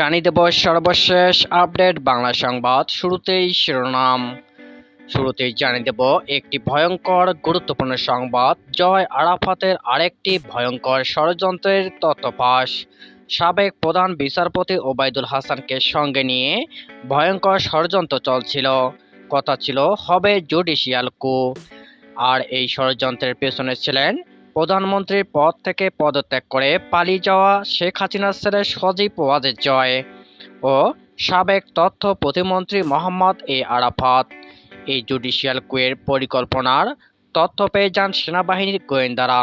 জানিয়ে দেব সর্বশেষ আপডেট বাংলা সংবাদ শুরুতেই শিরোনাম। শুরুতেই জানিয়ে দেব একটি ভয়ঙ্কর গুরুত্বপূর্ণ সংবাদ। জয় আরাফাতের আরেকটি ভয়ঙ্কর ষড়যন্ত্রের তথ্যপাস সাবেক প্রধান বিচারপতি ওবায়দুল হাসানকে সঙ্গে নিয়ে ভয়ঙ্কর ষড়যন্ত্র চলছিল। কথা ছিল, হবে জুডিশিয়াল কু আর এই ষড়যন্ত্রের পেছনে ছিলেন প্রধানমন্ত্রীর পদ থেকে পদত্যাগ করে পালিয়ে যাওয়া শেখ হাসিনার ছেলে সজীব ওয়াজেদ জয় ও সাবেক তথ্য প্রতিমন্ত্রী মোহাম্মদ এ আরাফাত। এই জুডিশিয়াল কুয়ের পরিকল্পনার তথ্য পেয়ে যান সেনাবাহিনীর গোয়েন্দারা।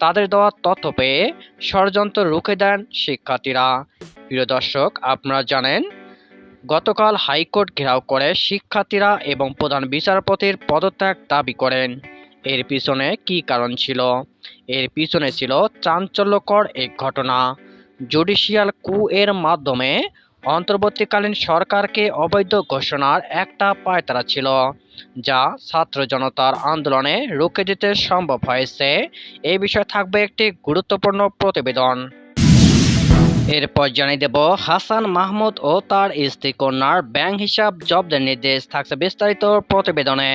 তাদের দেওয়া তথ্য পেয়ে ষড়যন্ত্র রুখে দেন শিক্ষার্থীরা। প্রিয় দর্শক, আপনারা জানেন, গতকাল হাইকোর্ট ঘেরাও করে শিক্ষার্থীরা এবং প্রধান বিচারপতির পদত্যাগ দাবি করেন। এর পিছনে কী কারণ ছিল? এর পিছনে ছিল চাঞ্চল্যকর এক ঘটনা। জুডিশিয়াল কু এর মাধ্যমে অন্তর্বর্তীকালীন সরকারকে অবৈধ ঘোষণার একটা পায়তারা ছিল, যা ছাত্র জনতার আন্দোলনে রুখে দিতে সম্ভব হয়েছে। এই বিষয়ে থাকবে একটি গুরুত্বপূর্ণ প্রতিবেদন। এরপর জানিয়ে দেব, হাসান মাহমুদ ও তার স্ত্রী কন্যার ব্যাংক হিসাব জব্দের নির্দেশ থাকছে বিস্তারিত প্রতিবেদনে।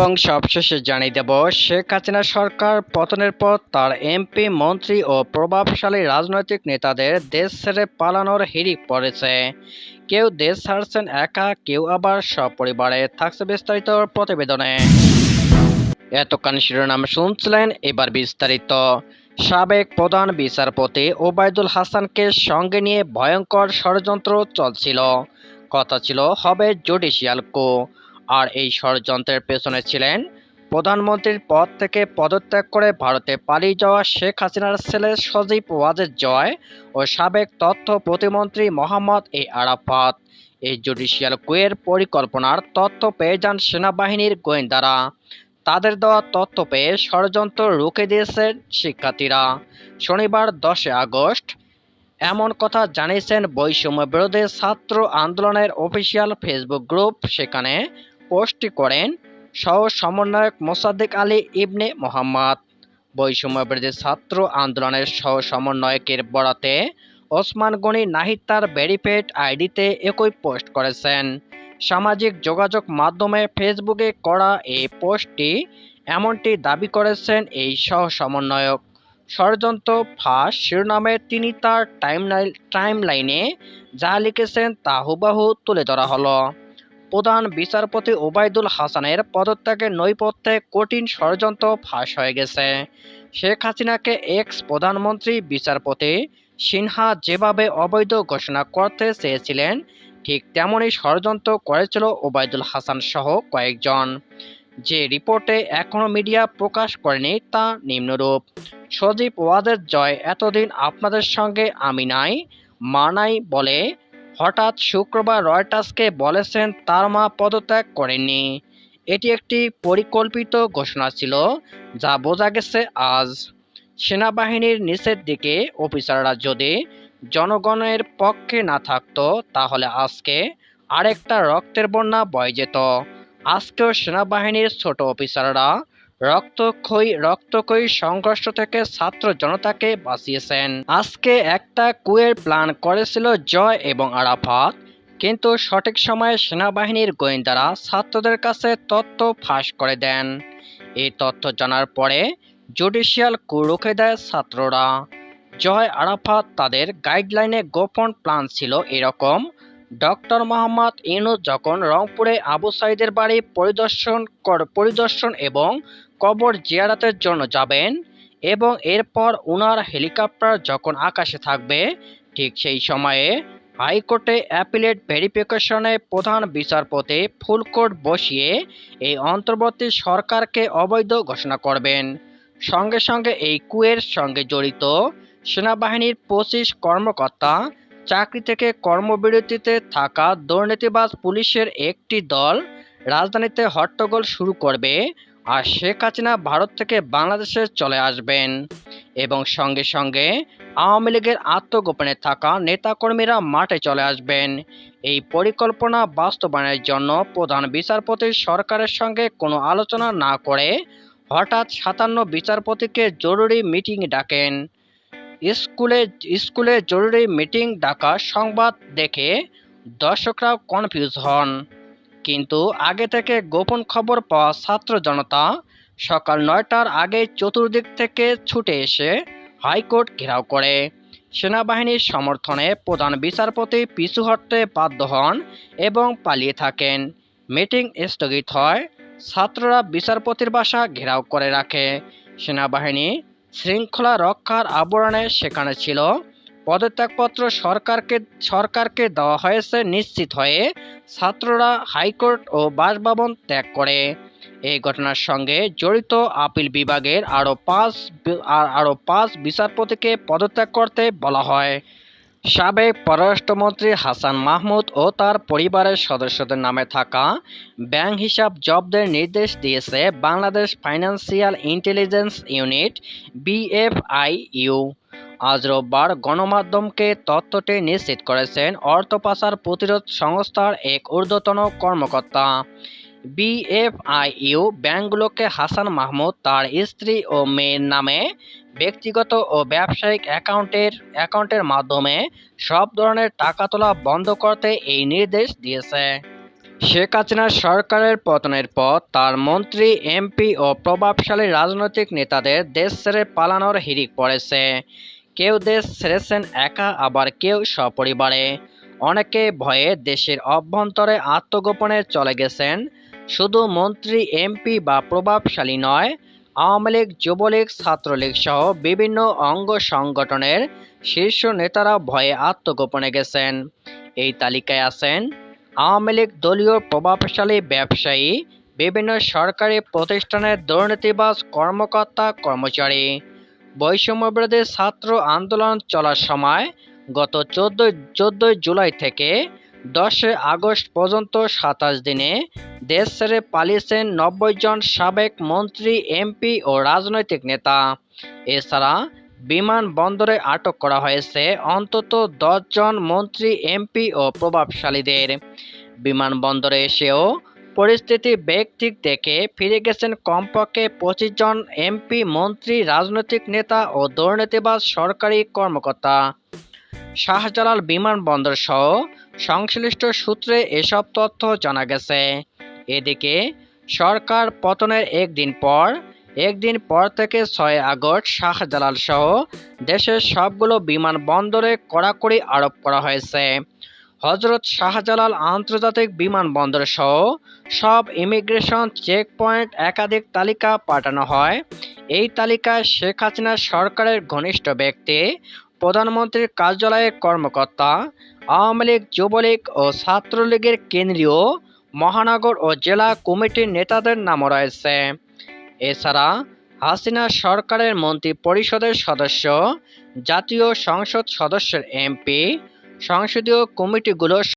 এবং সবশেষে জানিয়ে দেব, শেখ হাসিনা সরকার পতনের পর তার এমপি, মন্ত্রী ও প্রভাবশালী রাজনৈতিক নেতাদের দেশ ছেড়ে পালানোর হিড়িক পড়েছে। কেউ দেশ ছাড়ছেন একা, কেউ আবার সপরিবারে, থাকছে বিস্তারিত প্রতিবেদনে। এতক্ষণ শিরোনাম শুনছিলেন এবার বিস্তারিত। সাবেক প্রধান বিচারপতি ওবায়দুল হাসানকে সঙ্গে নিয়ে ভয়ঙ্কর ষড়যন্ত্র চলছিল। কথা ছিল হবে জুডিশিয়াল কো। আর এই ষড়যন্ত্রের পেছনে ছিলেন প্রধানমন্ত্রীর পদ থেকে পদত্যাগ করে ভারতে পালিয়ে যাওয়া শেখ হাসিনার ছেলে সজীব ওয়াজেদ জয় ও সাবেক তথ্য প্রতিমন্ত্রী মোহাম্মদ এ আরাফাত। এই জুডিশিয়াল কুয়ের পরিকল্পনার তথ্য পেয়ে যান সেনাবাহিনীর গোয়েন্দারা। তাদের দেওয়া তথ্য পেয়ে ষড়যন্ত্র রুখে দিয়েছেন শিক্ষার্থীরা। শনিবার দশই আগস্ট এমন কথা জানিয়েছেন বৈষম্য বিরোধী ছাত্র আন্দোলনের অফিসিয়াল ফেসবুক গ্রুপ। সেখানে পোস্টটি করেন সহ সমন্বয়ক মোসাদ্দেক আলী ইবনে মোহাম্মদ। বৈষম্য বিরোধী ছাত্র আন্দোলনের সহ সমন্বয়কের বরাতে ওসমান গনি নাহিদ তার আইডিতে একই পোস্ট করেছেন। সামাজিক যোগাযোগ মাধ্যমে ফেসবুকে করা এই পোস্টটি এমনটি দাবি করেছেন এই সহ সমন্বয়ক ষড়যন্ত্র ফাঁস শিরোনামে তিনি তার টাইমলাইন, টাইমলাইনে যা লিখেছেন তা হুবাহু তুলে ধরা হলো। প্রধান বিচারপতি ওবায়দুল হাসানের পদত্যাগের নৈপথ্যে কঠিন ষড়যন্ত্র ফাঁস হয়ে গেছে। শেখ হাসিনাকে এক্স প্রধানমন্ত্রী বিচারপতি সিনহা যেভাবে অবৈধ ঘোষণা করতে চেয়েছিলেন, ঠিক তেমনই ষড়যন্ত্র করেছিল ওবায়দুল হাসান সহ কয়েকজন। যে রিপোর্টে এখনও মিডিয়া প্রকাশ করেনি তা নিম্নরূপ। সজীব ওয়াদের জয়, এতদিন আপনাদের সঙ্গে আমি নাই, মা নাই বলে হঠাৎ শুক্রবার রয়টার্সকে বলেছেন তার মা পদত্যাগ করেননি। এটি একটি পরিকল্পিত ঘোষণা ছিল, যা বোঝা গেছে আজ। সেনাবাহিনীর নিচের দিকে অফিসাররা যদি জনগণের পক্ষে না থাকতো, তাহলে আজকে আরেকটা রক্তের বন্যা বয়ে যেত। আজকেও সেনাবাহিনীর ছোট অফিসাররা রক্তক্ষয়ী রক্তক্ষয়ী সংঘর্ষ থেকে ছাত্র জনতাকে বাঁচিয়েছেন। আজকে একটা কুয়ের প্ল্যান করেছিল জয় এবং আরাফাত, কিন্তু সঠিক সময়ে সেনাবাহিনীর গোয়েন্দারা ছাত্রদের কাছে তথ্য ফাঁস করে দেন। এই তথ্য জানার পরে জুডিশিয়াল কু রুখে দেয় ছাত্ররা। জয়, আরাফাত তাদের গাইডলাইনে গোপন প্ল্যান ছিল এরকম ডক্টর মোহাম্মদ ইনু যখন রংপুরে আবু সাইদের বাড়ি পরিদর্শন পরিদর্শন এবং কবর জিয়ারাতের জন্য যাবেন এবং এরপর উনার হেলিকপ্টার যখন আকাশে থাকবে, ঠিক সেই সময়ে হাইকোর্টে অ্যাপিলেট ভেরিফিকেশনে প্রধান বিচারপতি ফুলকোর্ট বসিয়ে এই অন্তর্বর্তী সরকারকে অবৈধ ঘোষণা করবেন। সঙ্গে সঙ্গে এই কুয়ের সঙ্গে জড়িত সেনাবাহিনীর পঁচিশ কর্মকর্তা চাকরি থেকে কর্মবিরতিতে থাকা দুর্নীতিবাজ পুলিশের একটি দল রাজধানীতে হট্টগোল শুরু করবে আর শেখ হাসিনা ভারত থেকে বাংলাদেশে চলে আসবেন। এবং সঙ্গে সঙ্গে আওয়ামী লীগের আত্মগোপনে থাকা নেতাকর্মীরা মাঠে চলে আসবেন। এই পরিকল্পনা বাস্তবায়নের জন্য প্রধান বিচারপতি সরকারের সঙ্গে কোনো আলোচনা না করে হঠাৎ সাতান্ন বিচারপতিকে জরুরি মিটিং ডাকেন। স্কুলে স্কুলে জরুরি মিটিং ডাকা সংবাদ দেখে দর্শকরা কনফিউজ হন। কিন্তু আগে থেকে গোপন খবর পাওয়া ছাত্র জনতা সকাল নয়টার আগে চতুর্দিক থেকে ছুটে এসে হাইকোর্ট ঘেরাও করে। সেনাবাহিনীর সমর্থনে প্রধান বিচারপতি পিছু হটতে বাধ্য হন এবং পালিয়ে থাকেন। মিটিং স্থগিত হয়, ছাত্ররা বিচারপতির বাসা ঘেরাও করে রাখে। সেনাবাহিনী শৃঙ্খলা রক্ষার আবরণে সেখানে ছিল। পদত্যাগপত্র সরকারকে সরকারকে দেওয়া হয়েছে নিশ্চিত হয়ে ছাত্ররা হাইকোর্ট ও বাসভবন ত্যাগ করে। এই ঘটনার সঙ্গে জড়িত আপিল বিভাগের আরও পাঁচ আর আরও পাঁচ বিচারপতিকে পদত্যাগ করতে বলা হয়। সাবেক পররাষ্ট্রমন্ত্রী হাসান মাহমুদ ও তার পরিবারের সদস্যদের নামে থাকা ব্যাংক হিসাব জব্দের নির্দেশ দিয়েছে Bangladesh Financial Intelligence Unit, BFIU. আজ রোববার গণমাধ্যমকে তথ্যটি নিশ্চিত করেছেন অর্থ পাচার প্রতিরোধ সংস্থার এক ঊর্ধ্বতন কর্মকর্তা। বিএফআইইউ ব্যাংকগুলোকে হাসান মাহমুদ, তার স্ত্রী ও মেয়ের নামে ব্যক্তিগত ও ব্যবসায়িক অ্যাকাউন্টের অ্যাকাউন্টের মাধ্যমে সব ধরনের টাকা তোলা বন্ধ করতে এই নির্দেশ দিয়েছে। শেখ হাসিনার সরকারের পতনের পর তার মন্ত্রী এমপি ও প্রভাবশালী রাজনৈতিক নেতাদের দেশ ছেড়ে পালানোর হিড়িক পড়েছে। কেউ দেশ ছেড়েছেন একা, আবার কেউ সপরিবারে। অনেকে ভয়ে দেশের অভ্যন্তরে আত্মগোপনে চলে গেছেন শুধু মন্ত্রী, এমপি বা প্রভাবশালী নয়, আওয়ামী লীগ, যুবলীগ, ছাত্রলীগ সহ বিভিন্ন অঙ্গ সংগঠনের শীর্ষ নেতারা ভয়ে আত্মগোপনে গেছেন। এই তালিকায় আছেন আওয়ামী লীগ দলীয় প্রভাবশালী ব্যবসায়ী, বিভিন্ন সরকারি প্রতিষ্ঠানের দুর্নীতিবাজ কর্মকর্তা, কর্মচারী। বৈষম্যবিরোধী ছাত্র আন্দোলন চলার সময় গত চোদ্দোই চোদ্দোই জুলাই থেকে দশই আগস্ট পর্যন্ত সাতাশ দিনে দেশ ছেড়ে পালিয়েছেন নব্বই জন সাবেক মন্ত্রী, এমপি ও রাজনৈতিক নেতা। এছাড়া বিমানবন্দরে আটক করা হয়েছে অন্তত দশ জন মন্ত্রী, এমপি ও প্রভাবশালীদের। বিমানবন্দরে এসেও পরিস্থিতি ব্যক্তিক দেখে ফিরে গেছেন কমপক্ষে পঁচিশ জন এমপি, মন্ত্রী, রাজনৈতিক নেতা ও দুর্নীতিবাজ সরকারি কর্মকর্তা। শাহজালাল বিমানবন্দর সহ সংশ্লিষ্ট সূত্রে এসব তথ্য জানা গেছে। এদিকে, সরকার পতনের একদিন পর একদিন পর থেকে ছয় আগস্ট শাহজালাল সহ দেশের সবগুলো বিমানবন্দরে কড়াকড়ি আরোপ করা হয়েছে। হজরত শাহজালাল আন্তর্জাতিক বিমানবন্দর সহ সব ইমিগ্রেশন চেক পয়েন্ট একাধিক তালিকা পাঠানো হয়। এই তালিকায় শেখ হাসিনা সরকারের ঘনিষ্ঠ ব্যক্তি, প্রধানমন্ত্রীর কার্যালয়ের কর্মকর্তা আওয়ামী লীগ, যুবলীগ ও ছাত্রলীগের কেন্দ্রীয় মহানগর ও জেলা কমিটির নেতাদের নাম রয়েছে। এছাড়া হাসিনা সরকারের মন্ত্রী পরিষদের সদস্য, জাতীয় সংসদ সদস্যের এমপি, সংসদীয় কমিটিগুলো